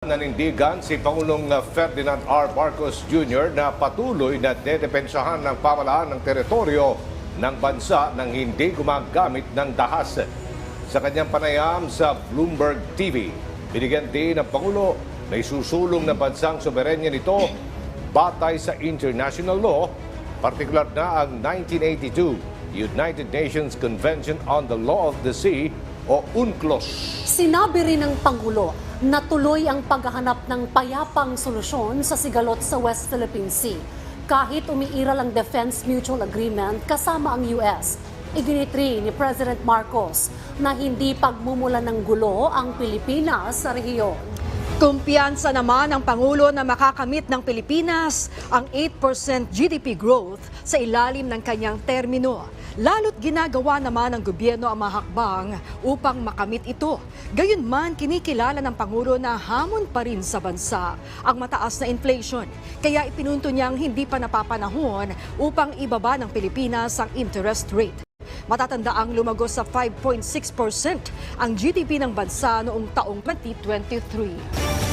Nanindigan si Pangulong Ferdinand R. Marcos Jr. na patuloy na dedepensahan ng pamalaan ng teritoryo ng bansa nang hindi gumagamit ng dahas. Sa kanyang panayam sa Bloomberg TV, binigyan din ng Pangulo na isusulong ng bansang soberenya nito batay sa international law, partikular na ang 1982 United Nations Convention on the Law of the Sea o UNCLOS. Sinabi rin ng Pangulo na tuloy ang paghahanap ng payapang solusyon sa sigalot sa West Philippine Sea. Kahit umiiral ang Defense Mutual Agreement kasama ang US, iginitri ni President Marcos na hindi pagmumula ng gulo ang Pilipinas sa rehiyon. Kumpiyansa naman ng Pangulo na makakamit ng Pilipinas ang 8% GDP growth sa ilalim ng kanyang termino. Lalo't ginagawa naman ng gobyerno ang mga hakbang upang makamit ito. Gayunman, kinikilala ng Pangulo na hamon pa rin sa bansa ang mataas na inflation. Kaya ipinunto niyang hindi pa napapanahon upang ibaba ng Pilipinas ang interest rate. Matatanda ang lumago sa 5.6% ang GDP ng bansa noong taong 2023.